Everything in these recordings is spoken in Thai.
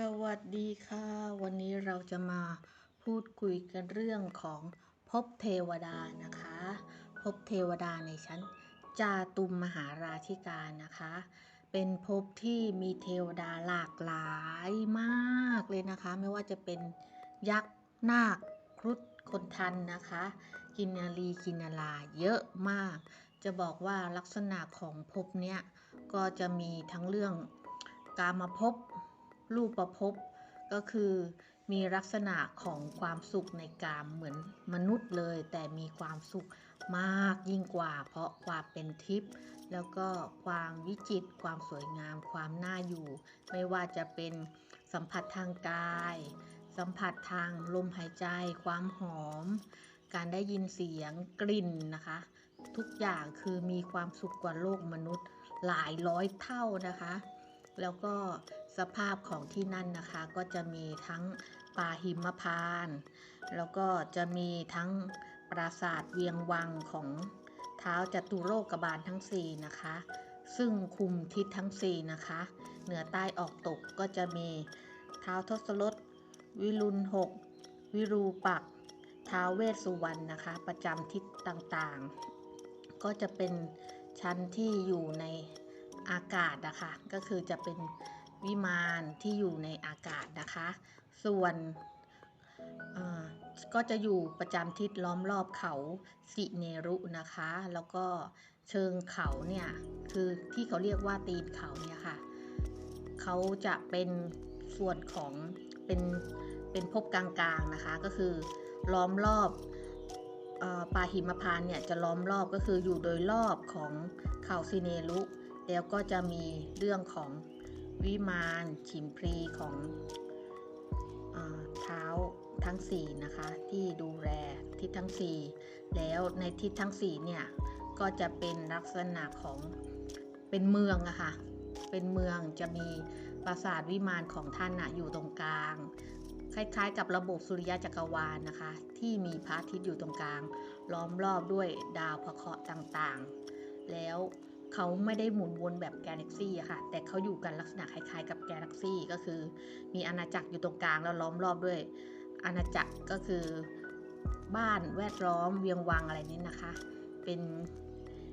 สวัสดีค่ะ วันนี้เราจะมาพูดคุยกันเรื่องของภพเทวดานะคะภพเทวดาในชั้นจาตุมมหาราชิกานะคะ เป็นภพที่มีเทวดาหลากหลายมากเลยนะคะ ไม่ว่าจะเป็นยักษ์นาคครุฑคนทันนะคะ กินนารีกินนาลาเยอะมาก จะบอกว่าลักษณะของภพเนี้ยก็จะมีทั้งเรื่องกามภพ รูปภพก็คือมีลักษณะของความสุขในกามเหมือนมนุษย์เลย แต่มีความสุขมากยิ่งกว่า เพราะความเป็นทิพย์แล้วก็ความวิจิตรความสวยงามความน่าอยู่ ไม่ว่าจะเป็นสัมผัสทางกาย สัมผัสทางลมหายใจ ความหอม การได้ยินเสียงกลิ่นนะคะ ทุกอย่างคือมีความสุขกว่าโลกมนุษย์หลายร้อยเท่านะคะ แล้วก็ สภาพของที่นั่นนะคะก็จะมีทั้งป่าหิมพานต์แล้วก็จะมีทั้งปราสาทเวียงวังของเท้าวจตุโลกบาลทั้ง 4 นะคะ ซึ่งคุมทิศทั้ง 4 นะคะ เหนือใต้ออกตกก็จะมีเท้าวทศรถวิรุณหกวิรูปักท้าวเวสสุวรรณนะคะ ประจำทิศต่างๆ ก็จะเป็นชั้นที่อยู่ในอากาศนะคะ ก็คือจะเป็น วิมานที่อยู่ในอากาศนะคะ ส่วนก็จะอยู่ประจำทิศล้อมรอบเขาสิเนรุนะคะ แล้วก็เชิงเขาเนี่ยคือที่เขาเรียกว่าตีนเขาเนี่ยค่ะ เขาจะเป็นส่วนของเป็นเป็นภพกลางๆนะคะ ก็คือล้อมรอบออปาหิมพานเนี่ยจะล้อมรอบก็คืออยู่โดยรอบของเขาซิเนรุ แล้วก็จะมีเรื่องของ วิมานฉิมพลีของเท้าทั้ง4นะคะที่ดูแลทิศทั้ง 4 แล้วในทิศทั้ง4เนี่ยก็จะเป็นลักษณะของเป็นเมืองอะค่ะเป็นเมืองจะมีปราสาทวิมานของท่านอะอยู่ตรงกลาง คล้ายๆ กับระบบสุริยะจักรวาลนะคะ ที่มีพระอาทิตย์อยู่ตรงกลาง ล้อมรอบด้วยดาวพระเคราะห์ต่างๆ แล้ว เขาไม่ได้หมุนวนแบบกาแล็กซี่อะค่ะ แต่เขาอยู่กันลักษณะคล้ายๆกับกาแล็กซี่ก็คือ มีอาณาจักรอยู่ตรงกลางแล้วล้อมรอบด้วย อาณาจักรก็คือบ้านแวดล้อมเวียงวังอะไรนี้นะคะ เป็น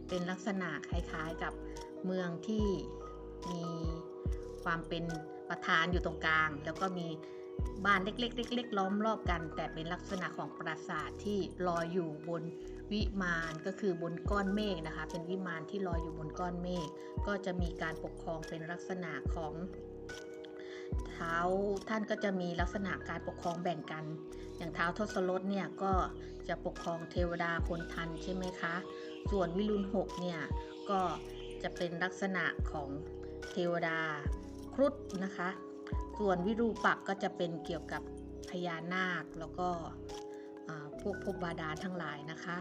เป็นลักษณะคล้ายๆกับเมืองที่มีความเป็นประธานอยู่ตรงกลาง แล้วก็มี บ้านเล็กๆเล็กๆล้อมรอบกัน แต่เป็นลักษณะของปราสาทที่ลอยอยู่บนวิมานก็คือบนก้อนเมฆนะคะ เป็นวิมานที่ลอยอยู่บนก้อนเมฆก็จะมีการปกครองเป็นลักษณะของเท้าท่านก็จะมีลักษณะการปกครองแบ่งกัน อย่างเท้าทศรถเนี่ยก็จะปกครองเทวดาคนทันใช่ไหมคะ ส่วนวิรุณหกเนี่ยก็จะเป็นลักษณะของเทวดาครุฑนะคะ ส่วนวิรูปักษ์ก็จะเป็นเกี่ยวกับพญานาคแล้วก็พวกภพบาดาลทั้งหลายนะคะ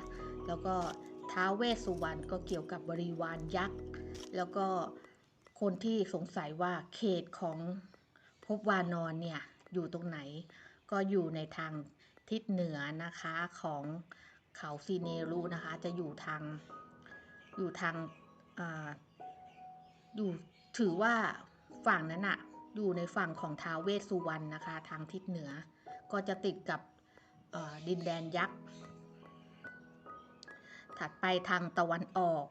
แล้วก็ท้าเวสสุวรรณก็เกี่ยวกับบริวารยักษ์ แล้วก็คนที่สงสัยว่าเขตของภพวานอนเนี่ยอยู่ตรงไหน ก็อยู่ในทางทิศเหนือนะคะของเขาซีเนรุนะคะ จะอยู่ทางอยู่ทางอาอยู่ถือว่าฝั่งนั้นอะ อยู่ในฝั่งของท้าวเวสสุวรรณนะคะ ทางทิศเหนือ ก็จะติดกับดินแดนยักษ์ ถัดไปทางตะวันออก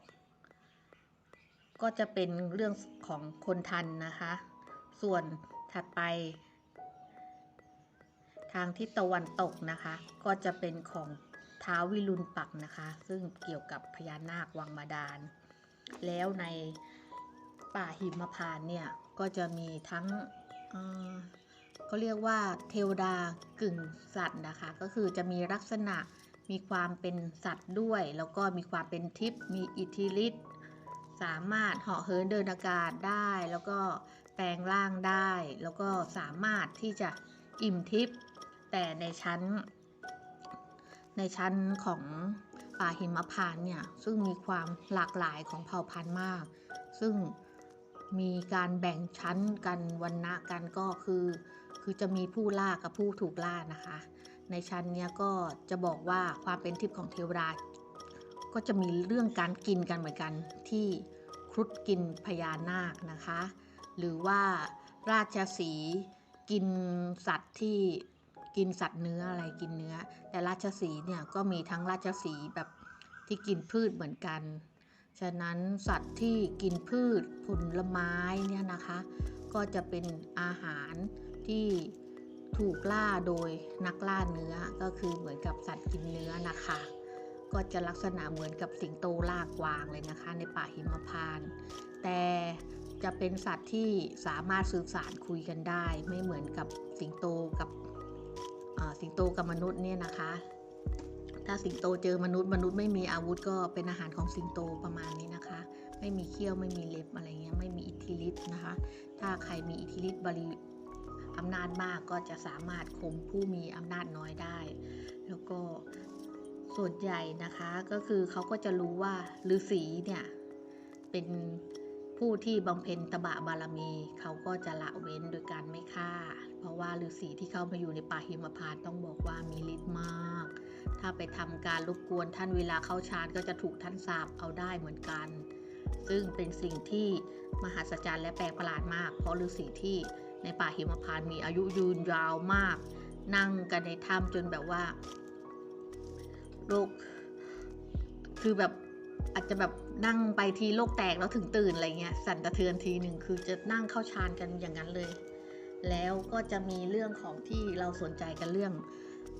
ก็จะเป็นเรื่องของคนทันนะคะ ส่วนถัดไป ทางทิศตะวันตกนะคะ ก็จะเป็นของท้าววิรุณปักนะคะ ซึ่งเกี่ยวกับพญานาควังบาดาล แล้วใน ป่าหิมพานต์เนี่ย ก็จะมีทั้งเขาเรียกว่าเทวดากึ่งสัตว์นะคะ ก็คือจะมีลักษณะมีความเป็นสัตว์ด้วย แล้วก็มีความเป็นทิพย์มีอิทธิฤทธิ์สามารถเหาะเหินเดินอากาศได้ แล้วก็แปลงร่างได้ แล้วก็สามารถที่จะอิ่มทิพย์แต่ในชั้น ในชั้นของป่าหิมพานต์เนี่ย ซึ่งมีความหลากหลายของเผ่าพันธุ์มาก ซึ่ง มีการแบ่งชั้นกันวันณะกันก็คือ คือจะมีผู้ล่ากับผู้ถูกล่านะคะ ในชั้นเนี้ยก็จะบอกว่าความเป็นทิพย์ของเทวดาก็จะมีเรื่องการกินกันเหมือนกันที่ครุฑกินพญานาคนะคะ หรือว่าราชสีกินสัตว์ที่กินสัตว์เนื้ออะไรกินเนื้อ แต่ราชสีเนี่ยก็มีทั้งราชสีแบบที่กินพืชเหมือนกัน ฉะนั้นสัตว์ที่กินพืชผลไม้เนี่ยนะคะ ก็จะเป็นอาหารที่ถูกล่าโดยนักล่าเนื้อก็คือเหมือนกับสัตว์กินเนื้อนะคะ ก็จะลักษณะเหมือนกับสิงโตล่ากวางเลยนะคะ ในป่าหิมพานต์แต่จะเป็นสัตว์ที่สามารถสื่อสารคุยกันได้ ไม่เหมือนกับสิงโตกับสิงโตกับมนุษย์เนี่ยนะคะ ถ้าสิงโตเจอมนุษย์มนุษย์ไม่มีอาวุธก็เป็นอาหารของสิงโตประมาณนี้นะคะ ไม่มีเขี้ยวไม่มีเล็บอะไรเงี้ยไม่มีอิทธิฤทธิ์นะคะ ถ้าใครมีอิทธิฤทธิ์บริอำนาจมากก็จะสามารถข่มผู้มีอำนาจน้อยได้ แล้วก็ส่วนใหญ่นะคะก็คือเขาก็จะรู้ว่าฤาษีเนี่ยเป็นผู้ที่บำเพ็ญตบะบารมีเขาก็จะละเว้นโดยการไม่ฆ่า เพราะว่าฤาษีที่เข้ามาอยู่ในป่าหิมพานต์ต้องบอกว่ามีฤทธิ์มาก ถ้าไปทำการรบกวนท่านเวลาเข้าฌานก็จะถูกท่านสาบเอาได้เหมือนกัน ซึ่งเป็นสิ่งที่มหัศจรรย์และแปลกประหลาดมาก เพราะฤาษีที่ในป่าหิมพานต์มีอายุยืนยาวมาก นั่งกันในถ้ำจนแบบว่าโรคคือแบบอาจจะแบบนั่งไปทีโลกแตกแล้วถึงตื่นอะไรเงี้ยสั่นสะเทือนทีหนึ่งคือจะนั่งเข้าฌานกันอย่างนั้นเลย แล้วก็จะมีเรื่องของที่เราสนใจกันเรื่อง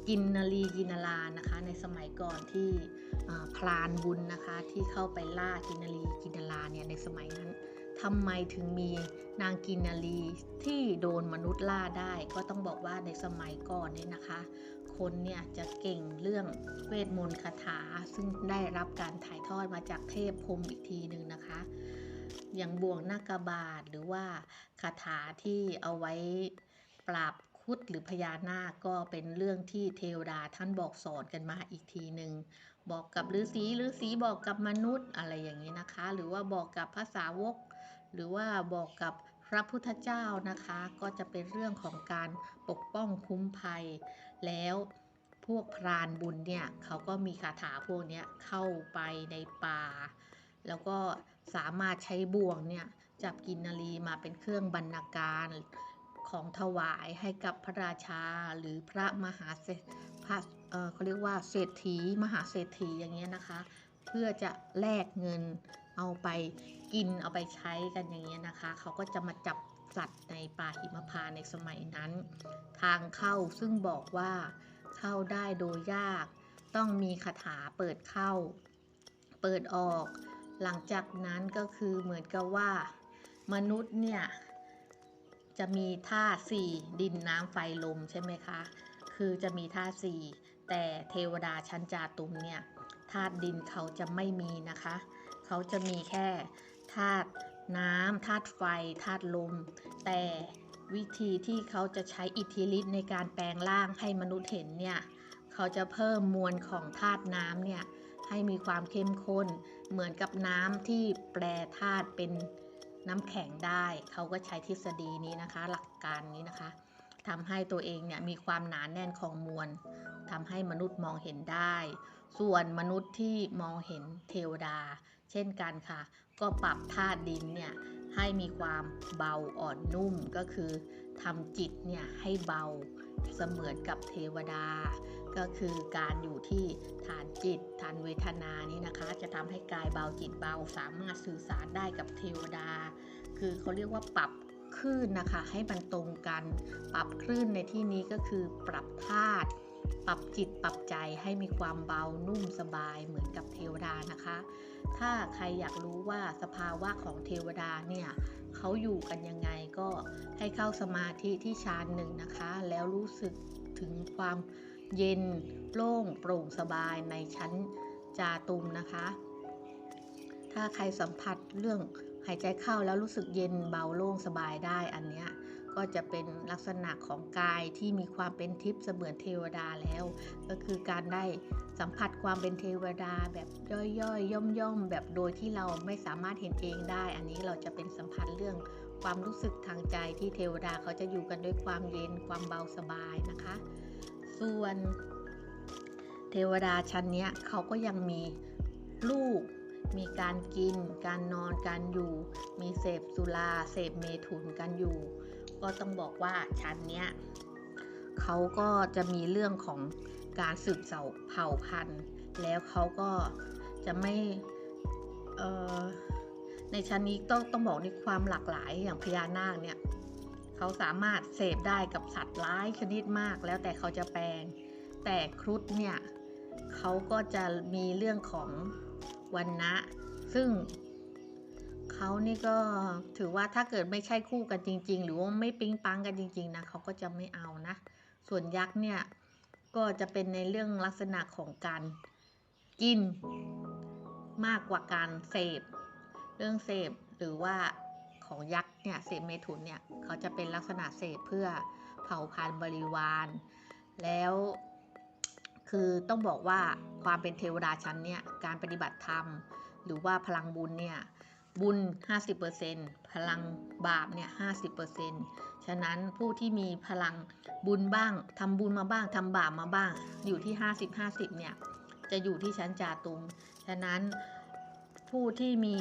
กินนารีกินนารานะคะ ในสมัยก่อนที่พรานบุญนะคะที่เข้าไปล่ากินนารีกินนาราเนี่ยในสมัยนั้นทำไมถึงมีนางกินนารีที่โดนมนุษย์ล่าได้ ก็ต้องบอกว่าในสมัยก่อนเนี่ยนะคะ คนเนี่ยจะเก่งเรื่องเวทมนต์คาถา ซึ่งได้รับการถ่ายทอดมาจากเทพพรมอีกทีหนึ่งนะคะ อย่างบ่วงนาคบาทหรือว่าคาถาที่เอาไว้ปราบ คุดหรือพญานาคก็เป็นเรื่องที่เทวดาท่านบอกสอนกันมาอีกทีหนึ่งบอกกับฤาษีฤาษีบอกกับมนุษย์อะไรอย่างนี้นะคะ หรือว่าบอกกับภาษาวก หรือว่าบอกกับพระพุทธเจ้านะคะ ก็จะเป็นเรื่องของการปกป้องคุ้มภัย แล้วพวกพรานบุญเนี่ยเขาก็มีคาถาพวกนี้เข้าไปในป่า แล้วก็สามารถใช้บ่วงเนี่ยจับกินนารีมาเป็นเครื่องบรรณาการ ของถวายให้กับพระราชาหรือพระมหาเศรษพระเอ่อเขาเรียกว่าเศรษฐีมหาเศรษฐีอย่างเงี้ยนะคะ เพื่อจะแลกเงินเอาไปกินเอาไปใช้กันอย่างเงี้ยนะคะ เขาก็จะมาจับสัตว์ในป่าหิมพานในสมัยนั้น ทางเข้าซึ่งบอกว่าเข้าได้โดยยาก ต้องมีคาถาเปิดเข้า เปิดออก หลังจากนั้นก็คือเหมือนกับว่า มนุษย์เนี่ย จะมีธาตุสี่ดินน้ำไฟลมใช่ไหมคะ คือจะมีธาตุสี่แต่เทวดาชั้นจาตุมเนี่ยธาตุดินเขาจะไม่มีนะคะ เขาจะมีแค่ธาตุน้ำธาตุไฟธาตุลม แต่วิธีที่เขาจะใช้อิทธิฤทธิ์ในการแปลงร่างให้มนุษย์เห็นเนี่ยเขาจะเพิ่มมวลของธาตุน้ำเนี่ยให้มีความเข้มข้นเหมือนกับน้ำที่แปรธาตุเป็น น้ำแข็งได้เขาก็ใช้ทฤษฎีนี้นะคะ หลักการนี้นะคะทำให้ตัวเองเนี่ยมีความหนานแน่นของมวลทำให้มนุษย์มองเห็นได้ ส่วนมนุษย์ที่มองเห็นเทวดา เช่นกันค่ะ ก็ปรับธาตุดินเนี่ย ให้มีความเบาอ่อนนุ่มก็คือทำจิตเนี่ยให้เบาเสมือนกับเทวดา ก็คือการอยู่ที่ฐานจิตฐานเวทนานี้นะคะ จะทำให้กายเบาจิตเบาสามารถสื่อสารได้กับเทวดา คือเขาเรียกว่าปรับคลื่นนะคะให้มันตรงกัน ปรับคลื่นในที่นี้ก็คือปรับธาตุ ปรับจิตปรับใจให้มีความเบานุ่มสบายเหมือนกับเทวดานะคะ ถ้าใครอยากรู้ว่าสภาวะของเทวดาเนี่ยเขาอยู่กันยังไงก็ให้เข้าสมาธิที่ฌานหนึ่งนะคะ แล้วรู้สึกถึงความเย็นโล่งโปร่งสบายในชั้นจาตุมนะคะ ถ้าใครสัมผัสเรื่องหายใจเข้าแล้วรู้สึกเย็นเบาโล่งสบายได้อันเนี้ย ก็จะเป็นลักษณะของกายที่มีความเป็นทิพย์เสมือนเทวดาแล้ว ก็คือการได้สัมผัสความเป็นเทวดาแบบย่อยๆย่อมๆแบบโดยที่เราไม่สามารถเห็นเองได้ อันนี้เราจะเป็นสัมผัสเรื่องความรู้สึกทางใจที่เทวดาเขาจะอยู่กันด้วยความเย็นความเบาสบายนะคะ ส่วนเทวดาชั้นนี้เขาก็ยังมีลูก มีการกิน การนอน การอยู่ มีเสพสุรา เสพเมถุนกันอยู่ ก็ต้องบอกว่าชั้นเนี้ยเขาก็จะมีเรื่องของการสืบเสาเผ่าพันธุ์ แล้วเขาก็จะไม่เอ่อในชั้นนี้ต้องต้องบอกในความหลากหลายอย่างพญานาคเนี่ยเขาสามารถเสพได้กับสัตว์ร้ายชนิดมาก แล้วแต่เขาจะแปลง แต่ครุฑเนี่ยเขาก็จะมีเรื่องของวันนะ ซึ่ง เขานี่ก็ถือว่าถ้าเกิดไม่ใช่คู่กันจริง ๆ หรือว่าไม่ปิ๊งปังกันจริง ๆนะเขาก็จะไม่เอานะ ส่วนยักษ์เนี่ยก็จะเป็นในเรื่องลักษณะของการกินมากกว่าการเสพ เรื่องเสพหรือว่าของยักษ์เนี่ยเสพเมถุนเนี่ยเขาจะเป็นลักษณะเสพเพื่อเผาพันธ์บริวาร แล้วคือต้องบอกว่าความเป็นเทวดาชั้นเนี่ยการปฏิบัติธรรม หรือว่าพลังบุญเนี่ย บุญ 50%พลังบาปเนี่ย50%ฉะนั้นผู้ที่มีพลังบุญบ้างทำบุญมาบ้างทำบาปมาบ้าง อยู่ที่ 50-50 เนี่ย จะอยู่ที่ชั้นจาตุม ฉะนั้นผู้ที่มี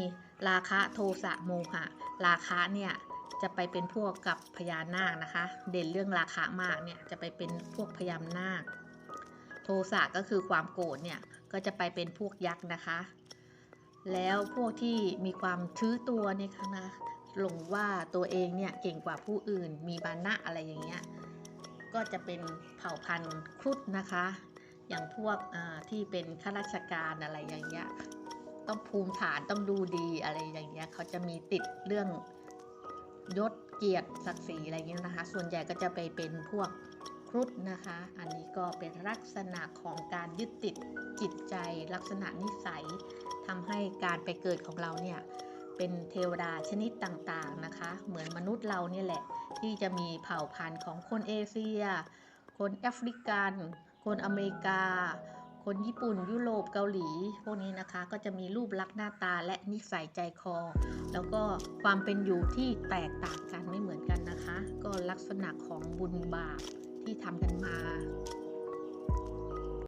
ราคะโทสะโมหะ ราคะเนี่ยจะไปเป็นพวกกับพญานาคนะคะ เด่นเรื่องราคะมากเนี่ยจะไปเป็นพวกพญานาค โทสะก็คือความโกรธเนี่ยก็จะไปเป็นพวกยักษ์นะคะ แล้วพวกที่มีความถือตัวเนี่ยคะนะหลงว่าตัวเองเนี่ยเก่งกว่าผู้อื่น มีบานะอะไรอย่างเงี้ยก็จะเป็นเผ่าพันธุ์ครุฑนะคะ อย่างพวกที่เป็นข้าราชการอะไรอย่างเงี้ยต้องภูมิฐานต้องดูดีอะไรอย่างเงี้ยเขาจะมีติดเรื่องยศเกียรติศักดิ์ศรีอะไรเงี้ยนะคะ ส่วนใหญ่ก็จะไปเป็นพวกครุฑนะคะ อันนี้ก็เป็นลักษณะของการยึดติดจิตใจลักษณะนิสัย ทำให้การไปเกิดของเราเนี่ยเป็นเทวดาชนิดต่างๆนะคะ เหมือนมนุษย์เราเนี่ยแหละ ที่จะมีเผ่าพันธุ์ของคนเอเชีย คนแอฟริกัน คนอเมริกา คนญี่ปุ่นยุโรปเกาหลี พวกนี้นะคะก็จะมีรูปลักษณ์หน้าตาและนิสัยใจคอ แล้วก็ความเป็นอยู่ที่แตกต่างกันไม่เหมือนกันนะคะ ก็ลักษณะของบุญบาปที่ทำกันมา